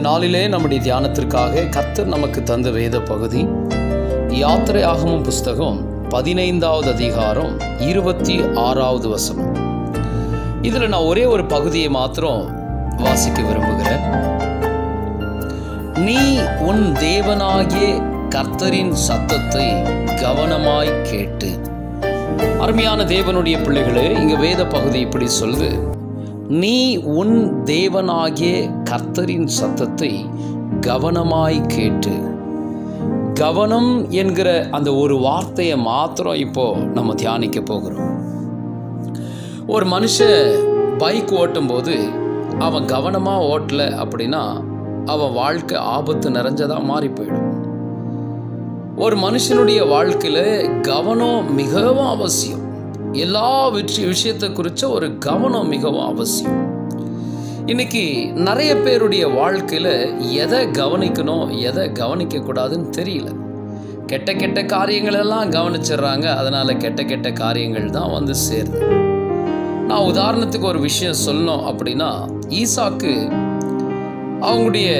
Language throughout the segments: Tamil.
நாளிலே நம்முடைய தியானத்திற்காக கர்த்தர் நமக்கு தந்த வேத பகுதி யாத்திரை ஆகமும் புஸ்தகம் பதினைந்தாவது அதிகாரம் இருபத்தி ஆறாவது வசனம். இதில் நான் ஒரே ஒரு பகுதியை மாத்திரம் வாசிக்க விரும்புகிறேன். நீ உன் தேவனாகிய கர்த்தரின் சத்தத்தை கவனமாய் கேட்டு அருமையான தேவனுடைய பிள்ளைகளே இங்க வேத பகுதி இப்படி சொல்லுது. நீ உன் தேவனாகிய கர்த்தரின் சத்தத்தை கவனமாய் கேட்டு. கவனம் என்கிற அந்த ஒரு வார்த்தையை மாத்திரம் இப்போ நம்ம தியானிக்க போகிறோம். ஒரு மனுஷன் பைக் ஓட்டும்போது அவன் கவனமாக ஓட்டல அப்படின்னா அவன் வாழ்க்கை ஆபத்து நிறைஞ்சதாக மாறி போயிடும். ஒரு மனுஷனுடைய வாழ்க்கையில் கவனம் மிகவும் அவசியம். எல்லா வெற்றி விஷயத்தை குறித்த ஒரு கவனம் மிகவும் அவசியம். இன்னைக்கு நிறைய பேருடைய வாழ்க்கையில் எதை கவனிக்கணும் எதை கவனிக்கக்கூடாதுன்னு தெரியல. கெட்ட கெட்ட காரியங்கள் எல்லாம் கவனிச்சிடுறாங்க. அதனால் கெட்ட கெட்ட காரியங்கள் தான் வந்து சேருது. நான் உதாரணத்துக்கு ஒரு விஷயம் சொல்லணும் அப்படின்னா ஈசாக்கு அவங்களுடைய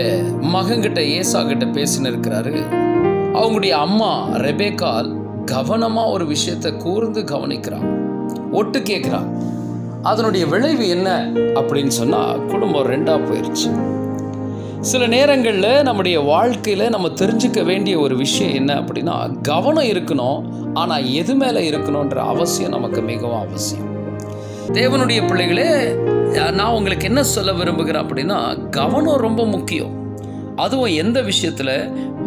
மகன்கிட்ட ஏசா கிட்ட பேசின்னு இருக்கிறாரு அவங்களுடைய அம்மா ரெபேக்கால் கவனமாக ஒரு விஷயத்தை கூர்ந்து கவனிக்கிறான் ஒட்டு கேட்குறான் அதனுடைய விளைவு என்ன அப்படின்னு சொன்னால் குடும்பம் ரெண்டாக போயிடுச்சு சில நேரங்களில் நம்முடைய வாழ்க்கையில் நம்ம தெரிஞ்சுக்க வேண்டிய ஒரு விஷயம் என்ன அப்படின்னா கவனம் இருக்கணும் ஆனால் எது மேலே இருக்கணுன்ற அவசியம் நமக்கு மிகவும் அவசியம். தேவனுடைய பிள்ளைகளே நான் உங்களுக்கு என்ன சொல்ல விரும்புகிறேன் அப்படின்னா கவனம் ரொம்ப முக்கியம். அதுவும் எந்த விஷயத்தில்?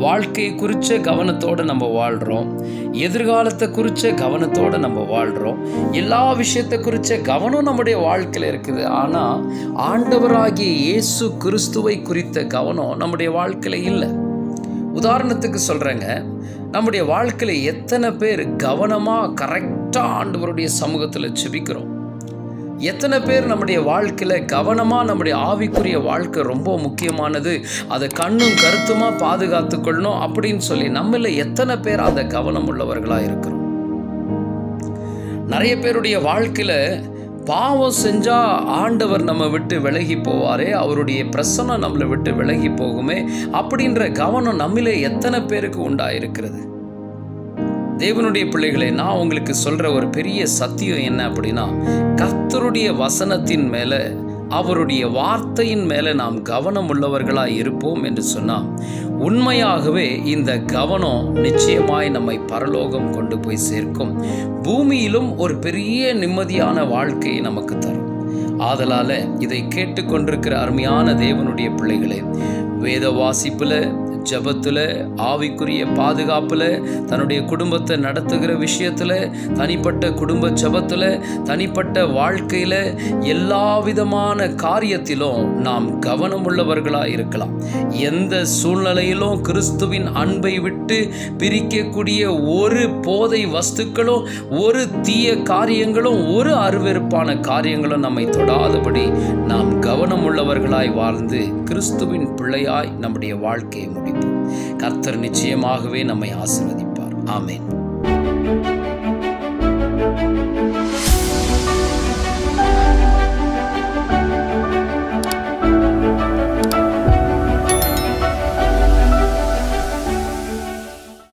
வாழ்க்கையை குறித்த கவனத்தோடு நம்ம வாழ்கிறோம் எதிர்காலத்தை குறித்த கவனத்தோடு நம்ம வாழ்கிறோம் எல்லா விஷயத்தை குறித்த கவனம் நம்முடைய வாழ்க்கையில் இருக்குது. ஆனால் ஆண்டவராகிய இயேசு கிறிஸ்துவை குறித்த கவனம் நம்முடைய வாழ்க்கையில் இல்லை. உதாரணத்துக்கு சொல்கிறேங்க நம்முடைய வாழ்க்கையில் எத்தனை பேர் கவனமாக கரெக்டாக ஆண்டவருடைய சமூகத்தில் செபிக்கிறோம் எத்தனை பேர் நம்முடைய வாழ்க்கையில் கவனமாக நம்முடைய ஆவிக்குரிய வாழ்க்கை ரொம்ப முக்கியமானது? அதை கண்ணும் கருத்துமாக பாதுகாத்து கொள்ளணும் அப்படின்னு சொல்லி நம்மள எத்தனை பேர் அந்த கவனம் உள்ளவர்களாக இருக்கிறோம்? நிறைய பேருடைய வாழ்க்கையில் பாவம் செஞ்சால் ஆண்டவர் நம்ம விட்டு விலகி போவாரே அவருடைய பிரசனம் நம்மளை விட்டு விலகி போகுமே அப்படின்ற கவனம் நம்மளே எத்தனை பேருக்கு உண்டாயிருக்கிறது? தேவனுடைய பிள்ளைகளை நான் உங்களுக்கு சொல்கிற ஒரு பெரிய சத்தியம் என்ன அப்படின்னா அவருடைய வசனத்தின் மேலே அவருடைய வார்த்தையின் மேலே நாம் கவனம் உள்ளவர்களாக இருப்போம் என்று சொன்னால் உண்மையாகவே இந்த கவனம் நிச்சயமாய் நம்மை பரலோகம் கொண்டு போய் சேர்க்கும். பூமியிலும் ஒரு பெரிய நிம்மதியான வாழ்க்கையை நமக்கு தரும். ஆதலால் இதை கேட்டுக்கொண்டிருக்கிற அருமையான தேவனுடைய பிள்ளைகளே வேத வாசிப்பில் ஜபத்தில் ஆவிக்குரிய பாதுகாப்பில் தன்னுடைய குடும்பத்தை நடத்துகிற விஷயத்தில் தனிப்பட்ட குடும்ப ஜபத்தில் தனிப்பட்ட வாழ்க்கையில் எல்லா விதமான காரியத்திலும் நாம் கவனமுள்ளவர்களாக இருக்கலாம். எந்த சூழ்நிலையிலும் கிறிஸ்துவின் அன்பை விட்டு பிரிக்கக்கூடிய ஒரு போதை வஸ்துக்களும் ஒரு தீய காரியங்களும் ஒரு அருவெருப்பான காரியங்களும் நம்மை தொடாதபடி நாம் கவனமுள்ளவர்களாய் வாழ்ந்து கிறிஸ்துவின் பிள்ளையாய் நம்முடைய வாழ்க்கையை முடியும் கர்த்தர் நிச்சயமாகவே நம்மை ஆசிர்வதிப்பார். ஆமேன்.